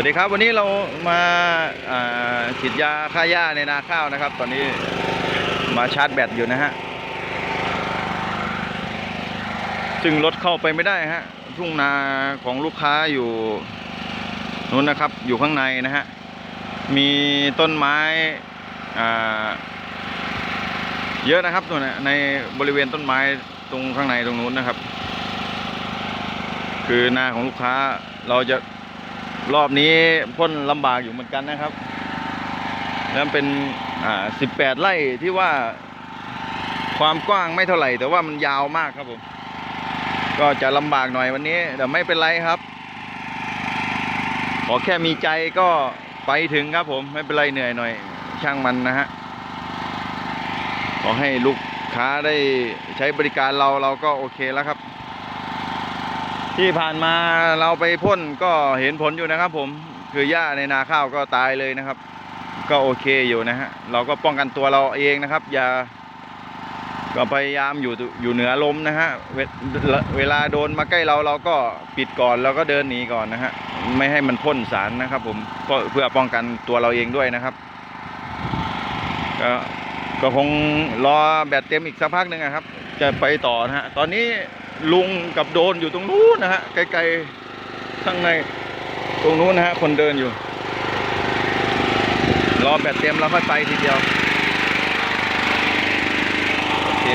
วัสดีครับวันนี้เรามาฉีดยาฆ่าหญ้าในนาข้าวนะครับ ตอนนี้มาชาร์จแบตอยู่นะฮะซึ่งรถเข้าไปไม่ได้ฮะทุ่งนาของลูกค้าอยู่นู้นนะครับ อยู่ข้างในนะฮะมีต้นไม้เยอะนะครับตัวนะในบริเวณต้นไม้ตรงข้างในตรงนู้นนะครับ คือนาของลูกค้าเราจะ รอบนี้พ่นลำบากอยู่เหมือนกันนะครับแล้วเป็นอ่าสิบแปดไร่ที่ว่าความกว้างไม่เท่าไหร่ แต่ว่ามันยาวมากครับผม ก็จะลำบากหน่อยวันนี้แต่ไม่เป็นไรครับ ขอแค่มีใจก็ไปถึงครับผม ไม่เป็นไรเหนื่อยหน่อย ช่างมันนะฮะ ขอให้ลูกค้าได้ใช้บริการเราเราก็โอเคแล้วครับ ที่ผ่านมาเราไปพ่นก็เห็นผลอยู่นะครับ ผมคือหญ้าในนาข้าวก็ตายเลยนะครับ ก็โอเคอยู่นะฮะเราก็ป้องกันตัวเราเองนะครับ อย่าก็พยายามอยู่อยู่เหนือลมนะฮะเวเวลาโดนมาใกล้เราเราก็ปิดก่อนแล้วก็เดินหนีก่อนนะฮะไม่ให้มันพ่นสารนะครับ ผมก็เพื่อป้องกันตัวเราเองด้วยนะครับก็ก็คงรอแบตเต็มอีกสักพักหนึ่งนะครับ จะไปต่อนะฮะ ตอนนี้ลุงกับโดนอยู่ตรงนู้นนะฮะ ไกลๆข้างในตรงนู้นนะฮะ คนเดินอยู่ รอแบตเต็มแล้วค่อยไปทีเดียว โอเค